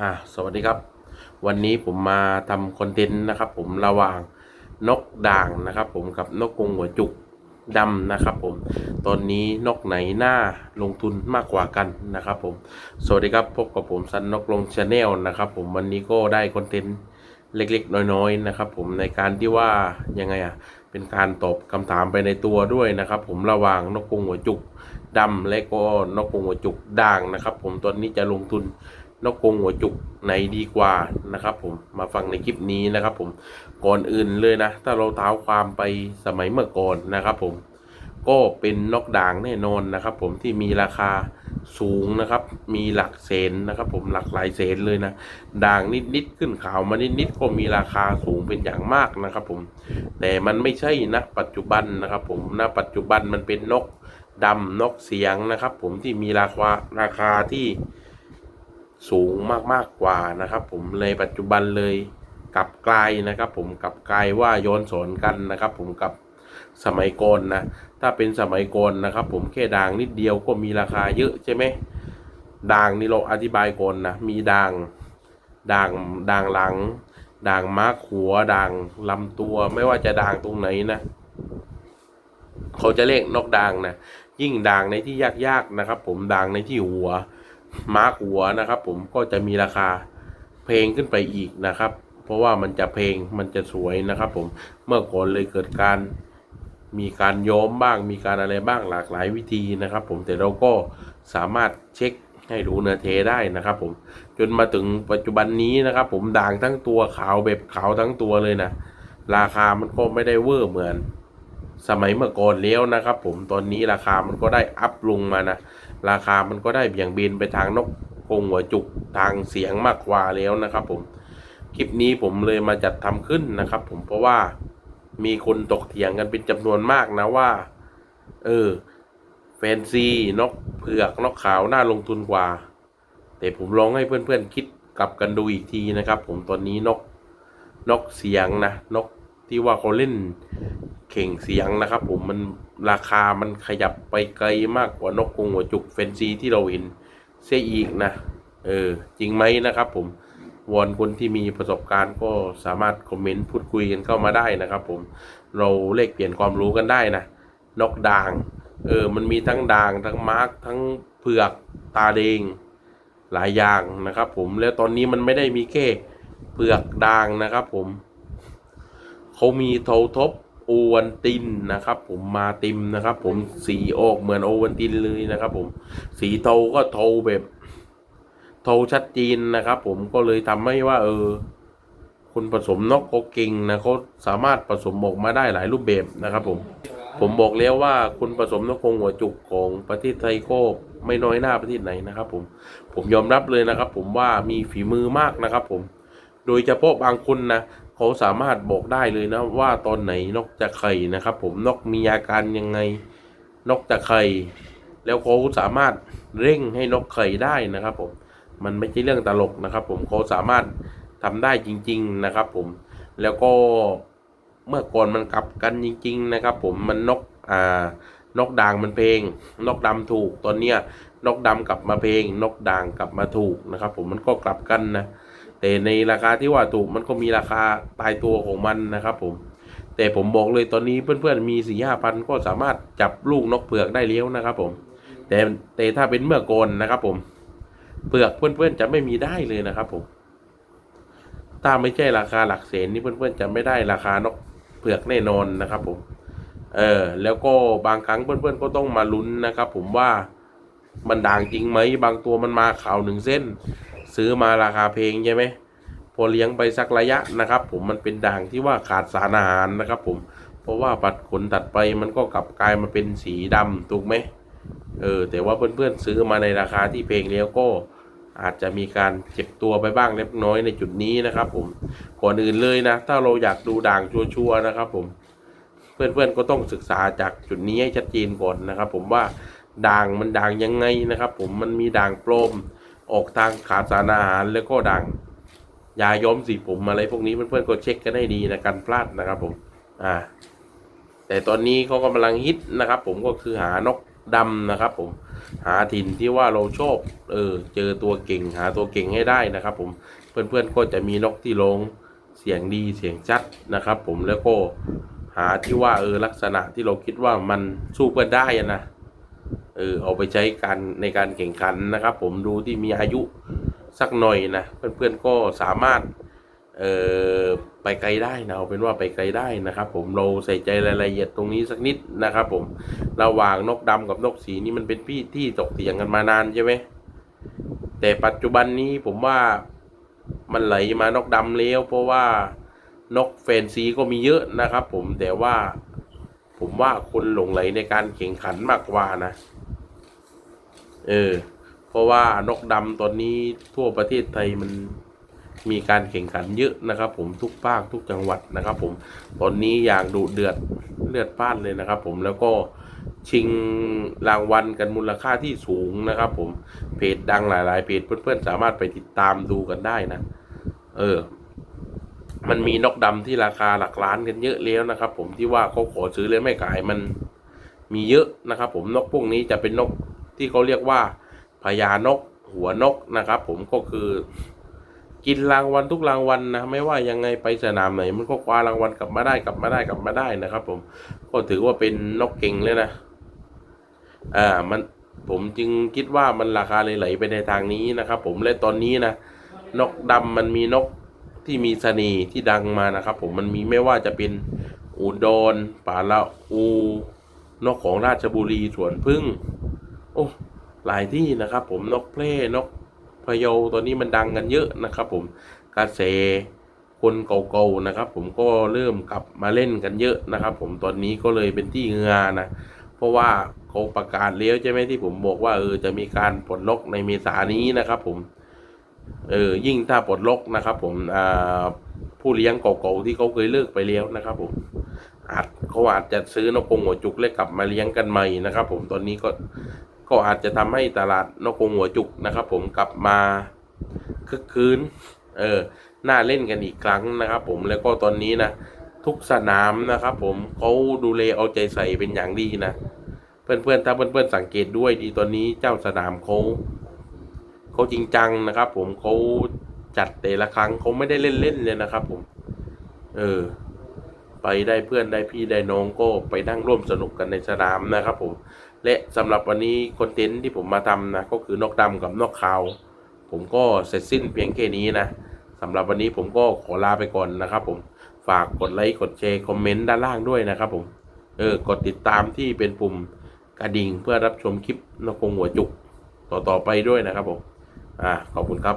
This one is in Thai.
อ่าสวัสดีครับ วันนี้ผมมาทำคอนเทนต์นะครับ ผมระหว่างนกด่างนะครับ ผมกับนกกรงหัวจุกดำนะครับ ผมตอนนี้นกไหนหน่าลงทุนมากกว่ากันนะครับผมสวัสดีครับพบกับผมซันนกลงชาแนลนะครับ ผมวันนี้ก็ได้คอนเทนต์เล็กๆ น้อยๆนะครับ ผมในการที่ว่ายังไงอะเป็นการตอบคำถามไปในตัวด้วยนะครับ ผมระหว่างนกกรงหัวจุกดำและก็นกกรงหัวจุกด่างนะครับ ผมตอนนี้จะลงทุน นกกงหัวจุกไหนดีกว่านะครับ ผมมาฟังในคลิปนี้นะครับ ผมก่อนอื่นเลยนะ ถ้าเราเท้าความไปสมัยเมื่อก่อนนะครับผมก็เป็นนกด่างแน่นอนนะครับ ผมที่มีราคาสูงนะครับ มีหลักแสนนะครับ ผมหลักหลายแสนเลยนะด่างนิดๆขึ้นขาวมานิดๆก็มีราคาสูงเป็นอย่างมากนะครับ ผม แต่มันไม่ใช่นะปัจจุบันนะครับ ผมณปัจจุบันมันเป็นนกดำนกเสียงนะครับ ผมที่มีราคาราคาที่ สูงมากๆกว่านะครับ ผมในปัจจุบันเลยกลับกลายนะครับ ผมกลับกลายว่าย้อนสอนกันนะครับ ผมกับสมัยก่อนนะถ้าเป็นสมัยก่อนนะครับ ผมแค่ด่างนิดเดียวก็มีราคาเยอะใช่ไหมด่างนี่เราอธิบายก่อนนะมีด่างด่างด่างหลังด่างมาร์กหัวด่างลำตัว ไม่ว่าจะด่างตรงไหนนะเขาจะเรียกนกด่างนะยิ่งด่างในที่ยากๆนะครับ ผมด่างในที่หัว มาร์กหัวนะครับ ผมก็จะมีราคาเพลงขึ้นไปอีกนะครับ เพราะว่ามันจะเพลงมันจะสวยนะครับ ผมเมื่อก่อนเลยเกิดการมีการย้อมบ้าง มีการอะไรบ้างหลากหลายวิธีนะครับ ผมแต่เราก็สามารถเช็คให้ดูเนื้อเทได้นะครับ ผมจนมาถึงปัจจุบันนี้นะครับ ผมด่างทั้งตัวขาวแบบขาวทั้งตัวเลยนะราคามันก็ไม่ได้เวอร์เหมือน สมัยเมื่อก่อนแล้วนะครับ ผมตอนนี้ราคามันก็ได้อัพลงมานะ ราคามันก็ได้เบี่ยงเบนไปทางนกกงหัวจุกทางเสียงมากกว่าแล้วนะครับ ผมคลิปนี้ผมเลยมาจัดทำขึ้นนะครับ ผมเพราะว่ามีคนตกเถียงกันเป็นจำนวนมากนะว่า เออแฟนซีนกเผือกนกขาวน่าลงทุนกว่า แต่ผมลองให้เพื่อนๆคิดกลับกันดูอีกทีนะครับ ผมตอนนี้นกนกเสียงนะนก ที่ว่าเขาเล่นเข่งเสียงนะครับ ผมมันราคามันขยับไปไกลมากกว่านกกรงหัวจุกแฟนซีที่เราเห็นเสียอีกนะ เออ จริงไหมนะครับผมวอนคนที่มีประสบการณ์ก็สามารถคอมเมนต์พูดคุยกันเข้ามาได้นะครับ ผมเราเลขเปลี่ยนความรู้กันได้นะนกด่าง เออ มันมีทั้งด่าง ทั้งมาร์กทั้งเผือกตาแดง หลายอย่างนะครับ ผมแล้วตอนนี้มันไม่ได้มีแค่เผือกด่างนะครับ ผม เขามีโททบโอวันตินนะครับ ผมมาติมนะครับ ผมสีออกเหมือนโอวันตินเลยนะครับ ผมสีเทาก็เทาแบบเทาชัดเจนนะครับ ผมก็เลยทำให้ว่า เออคนผสมนกเขาเก่งนะเขาสามารถผสมออกมาได้หลายรูปแบบนะครับ ผมผมบอกแล้วว่าคุณผสมนกคงหัวจุกของประเทศไทยก็ไม่น้อยหน้าประเทศไหนนะครับ ผมผมยอมรับเลยนะครับ ผมว่ามีฝีมือมากนะครับ ผม โดยเฉพาะบางคนนะ เขาสามารถบอกได้เลยนะ ว่าตอนไหนนกจะไข่นะครับ ผมนกมีอาการยังไง นกจะไข่แล้วเขาสามารถเร่งให้นกไข่ได้นะครับ ผมมันไม่ใช่เรื่องตลกนะครับ ผมเขาสามารถทำได้จริง ๆนะครับ ผมแล้วก็เมื่อก่อนมันกลับกันจริง ๆ นะครับ ผมมันนกอ่านกด่างมันเพลง นกดำถูกตอนเนี้ยนกดำกลับมาเพลง นกด่างกลับมาถูกนะครับ ผมมันก็กลับกันนะ แต่ในราคาที่ว่าถูกมันก็มีราคาตายตัวของมันนะครับผมแต่ผมบอกเลยตอนนี้เพื่อนๆมีสี่ห้าพันก็สามารถจับลูกนกเผือกได้แล้วนะครับ ผมแต่แต่ถ้าเป็นเมื่อก่อนนะครับ ผม เปลือกเพื่อนๆจะไม่มีได้เลยนะครับผมถ้าไม่ใช่ราคาหลักแสนนี่เพื่อนๆจะไม่ได้ราคานกเผือกแน่นอนนะครับ ผม เออแล้วก็บางครั้งเพื่อนๆก็ต้องมาลุ้นนะครับ ผมว่ามันด่างจริงไหมบางตัวมันมาข่าวหนึ่งเส้น ซื้อมาราคาเพลงใช่ไหมพอเลี้ยงไปสักระยะนะครับ ผมมันเป็นด่างที่ว่าขาดสารอาหารนะครับ ผม เพราะว่าปัดขนตัดไปมันก็กลับกลายมาเป็นสีดำถูกไหมเออแต่ว่าเพื่อนๆซื้อมาในราคาที่เพลงแล้วก็อาจจะมีการเจ็บตัวไปบ้างเล็กน้อยในจุดนี้นะครับ ผมก่อนอื่นเลยนะ ถ้าเราอยากดูด่างชัวร์ๆนะครับ ผม เพื่อนๆก็ต้องศึกษาจากจุดนี้ให้ชัดเจนก่อนนะครับ ผมว่าด่างมันด่างยังไงนะครับ ผมมันมีด่างโปรม ออกทางขาดสารอาหารแล้วก็ด่างยาย้อมสีผมอะไรพวกนี้เพื่อนๆก็เช็คกันให้ดีนะกันพลาดนะครับผมอ่าแต่ตอนนี้เขากำลังฮิตนะครับ ผมก็คือหานกดำนะครับ ผมหาถิ่นที่ว่าเราชอบเออเจอตัวเก่งหาตัวเก่งให้ได้นะครับ ผมเพื่อนๆก็จะมีนกที่ร้องเสียงดีเสียงชัดนะครับ ผมแล้วก็หาที่ว่าเออลักษณะที่เราคิดว่ามันสู้เพื่อนได้นะ เออเอาไปใช้การในการแข่งขันนะครับ ผมดูที่มีอายุสักหน่อยนะเพื่อนๆก็สามารถเออไปไกลได้นะเอาเป็นว่าไปไกลได้นะครับ ผมเราใส่ใจรายละเอียดตรงนี้สักนิดนะครับ ผมระหว่างนกดำกับนกสีนี่มันเป็นพี่ที่ตกเถียงกันมานานใช่ไหมแต่ปัจจุบันนี้ผมว่ามันไหลมานกดำแล้ว เพราะว่านกแฟนซีก็มีเยอะนะครับ ผมแต่ว่าผมว่าคนหลงไหลในการแข่งขันมากกว่านะ เออ เพราะว่านกดำตอนนี้ทั่วประเทศไทยมันมีการแข่งขันเยอะนะครับ ผมทุกภาคทุกจังหวัดนะครับ ผมตอนนี้อย่างดุเดือดเลือดพล่านเลยนะครับ ผมแล้วก็ชิงรางวัลกันมูลค่าที่สูงนะครับ ผมเพจดังหลาย ๆ เพจเพื่อนๆสามารถไปติดตามดูกันได้นะ เออ มันมีนกดำที่ราคาหลักล้านกันเยอะแล้วนะครับ ผมที่ว่าเขาขอซื้อเลยไม่ขายมันมีเยอะนะครับ ผมนกพวกนี้จะเป็นนก ที่เขาเรียกว่าพญานก หัวนกนะครับ ผมก็คือกินรางวัลทุกรางวัลนะไม่ว่ายังไงไปสนามไหน มันก็คว้ารางวัลกลับมาได้กลับมาได้กลับมาได้นะครับ ผมก็ถือว่าเป็นนกเก่งเลยนะอ่ามันผมจึงคิดว่ามันราคาเลยไหลไปในทางนี้นะครับ ผมและตอนนี้นะนกดำมันมีนกที่มีเสน่ห์ที่ดังมานะครับ ผมมันมีไม่ว่าจะเป็นอุดรป่าละอู นกของราชบุรีสวนพึ่ง โอ้หลายที่นะครับ ผมนกเพล่นกพะเยาตัวนี้มันดังกันเยอะนะครับ ผมกระแสคนเก่าๆนะครับ ผมก็เริ่มกลับมาเล่นกันเยอะนะครับ ผมตอนนี้ก็เลยเป็นที่เงานะเพราะว่าเขาประกาศแล้วใช่ไหมที่ผมบอกว่าเออจะมีการปลดล็อกในเมษานี้นะครับ ผมเออยิ่งถ้าปลดล็อกนะครับ ผมอ่าผู้เลี้ยงเก่าๆที่เขาเคยเลิกไปแล้วนะครับ ผมอาจเขาอาจจะซื้อนกกงหัวจุกแล้วกลับมาเลี้ยงกันใหม่นะครับ ผมตอนนี้ก็ ก็อาจจะทำให้ตลาดนกกรงหัวจุกนะครับ ผมกลับมาคึกคืนเออน่าเล่นกันอีกครั้งนะครับ ผมแล้วก็ตอนนี้นะทุกสนามนะครับ ผมเขาดูแลเอาใจใส่เป็นอย่างดีนะ เพื่อนๆถ้าเพื่อนๆสังเกตด้วยดีตอนนี้เจ้าสนามเขาเขาจริงจังนะครับ ผมเขาจัดแต่ละครั้งเขาไม่ได้เล่นๆเลยนะครับ ผม เออ ไปได้เพื่อนได้พี่ได้น้องก็ไปนั่งร่วมสนุกกันในสนามนะครับ ผม และสำหรับวันนี้คอนเทนต์ที่ผมมาทำนะก็คือนกดำกับนกขาว ผมก็เสร็จสิ้นเพียงแค่นี้นะสำหรับวันนี้ผมก็ขอลาไปก่อนนะครับ ผมฝากกดไลค์กดแชร์คอมเมนต์ด้านล่างด้วยนะครับ ผมเออกดติดตามที่เป็นปุ่มกระดิ่งเพื่อรับชมคลิปนกกงหัวจุกต่อๆไปด้วยนะครับผมอ่าขอบคุณครับ